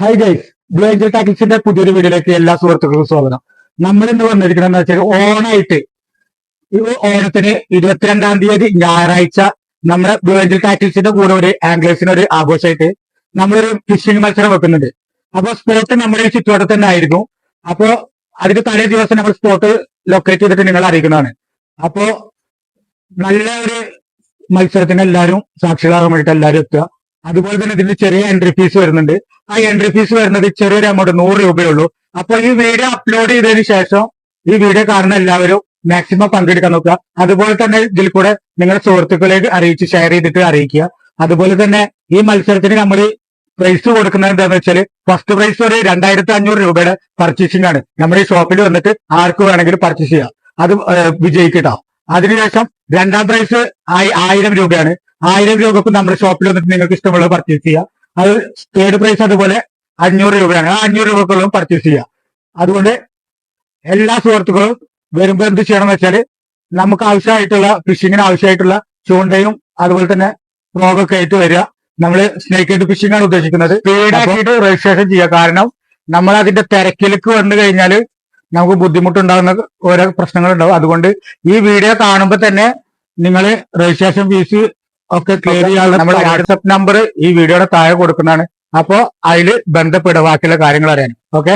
Hi guys blue angel ടാക്കിക്സിന്റെ പുതിയൊരു വീഡിയോയിലേക്ക് എല്ലാ സുഹൃത്തുക്കൾക്കും സ്വാഗതം. നമ്മൾ ഇന്ന് വന്നിരിക്കുന്നത് വെച്ചാൽ ഓണായിട്ട്. ഓണത്തിന് ഇരുപത്തിരണ്ടാം തീയതി ഞായറാഴ്ച നമ്മുടെ ബ്ലൂ ഏഞ്ചൽ ടാക്കിക്സിന്റെ കൂടെ ഒരു ആംഗ്ലേഴ്സിന് ഒരു ആഘോഷമായിട്ട് നമ്മളൊരു ഫിഷിംഗ് മത്സരം വെക്കുന്നുണ്ട്. അപ്പൊ സ്പോട്ട് നമ്മുടെ ഈ ചുറ്റുവട്ടത്ത് തന്നെ ആയിരുന്നു അപ്പോ അതിന് തലേ ദിവസം നമ്മൾ സ്പോട്ട് ലൊക്കേറ്റ് ചെയ്തിട്ട് നിങ്ങൾ അറിയിക്കുന്നതാണ്. അപ്പോ നല്ല ഒരു മത്സരത്തിന് എല്ലാവരും സാക്ഷികളാകാൻ വേണ്ടിയിട്ട് എല്ലാവരും എത്തുക. അതുപോലെ തന്നെ ഇതിന് ചെറിയ എൻട്രി ഫീസ് വരുന്നുണ്ട്. ആ എൻട്രി ഫീസ് വരുന്നത് ചെറിയൊരു എമൗണ്ട് നൂറ് രൂപയുള്ളൂ. അപ്പൊ ഈ വീഡിയോ അപ്ലോഡ് ചെയ്തതിന് ശേഷം ഈ വീഡിയോ കാണുന്ന എല്ലാവരും മാക്സിമം പങ്കെടുക്കാൻ നോക്കുക. അതുപോലെ തന്നെ ഇതിൽ കൂടെ നിങ്ങളുടെ സുഹൃത്തുക്കളെ അറിയിച്ച് ഷെയർ ചെയ്തിട്ട് അറിയിക്കുക. അതുപോലെ തന്നെ ഈ മത്സരത്തിന് നമ്മൾ പ്രൈസ് കൊടുക്കുന്നത് എന്താണെന്ന് വെച്ചാൽ ഫസ്റ്റ് പ്രൈസ് ഒരു രണ്ടായിരത്തി അഞ്ഞൂറ് രൂപയുടെ പർച്ചേസിംഗ് ആണ്. നമ്മുടെ ഈ ഷോപ്പിൽ വന്നിട്ട് ആർക്ക് വേണമെങ്കിലും പർച്ചേസ് ചെയ്യാം. അത് വിജയിക്കട്ടോ അതിനുശേഷം രണ്ടാം പ്രൈസ് ആയിരം രൂപയാണ്. ആയിരം രൂപക്ക് നമ്മുടെ ഷോപ്പിൽ വന്നിട്ട് നിങ്ങൾക്ക് ഇഷ്ടമുള്ളത് പർച്ചേസ് ചെയ്യാം. അത് തേർഡ് പ്രൈസ് അതുപോലെ അഞ്ഞൂറ് രൂപയാണ്. ആ അഞ്ഞൂറ് രൂപക്കുള്ള പർച്ചേസ് ചെയ്യാം. അതുകൊണ്ട് എല്ലാ സുഹൃത്തുക്കളും വരുമ്പോൾ എന്ത് ചെയ്യണം എന്ന് വെച്ചാൽ നമുക്ക് ആവശ്യമായിട്ടുള്ള ഫിഷിങ്ങിന് ആവശ്യമായിട്ടുള്ള ചൂണ്ടയും അതുപോലെ തന്നെ റോഗൊക്കെ ആയിട്ട് വരിക. നമ്മൾ സ്നേക്ക് ആൻഡ് ഫിഷിംഗ് ആണ് ഉദ്ദേശിക്കുന്നത്. സ്പീഡാക്കിയിട്ട് രജിസ്ട്രേഷൻ ചെയ്യുക. കാരണം നമ്മൾ അതിന്റെ തിരക്കിലേക്ക് വന്നു കഴിഞ്ഞാൽ നമുക്ക് ബുദ്ധിമുട്ടുണ്ടാകുന്ന ഓരോ പ്രശ്നങ്ങളുണ്ടാവും. അതുകൊണ്ട് ഈ വീഡിയോ കാണുമ്പോൾ തന്നെ നിങ്ങൾ രജിസ്ട്രേഷൻ ഫീസ് ഒക്കെ കയറിയാണ് നമ്മുടെ വാട്സപ്പ് നമ്പർ ഈ വീഡിയോയുടെ താഴെ കൊടുക്കുന്നതാണ്. അപ്പോ അതിൽ ബന്ധപ്പെടുക ബാക്കിയുള്ള കാര്യങ്ങൾ അറിയാൻ. ഓക്കെ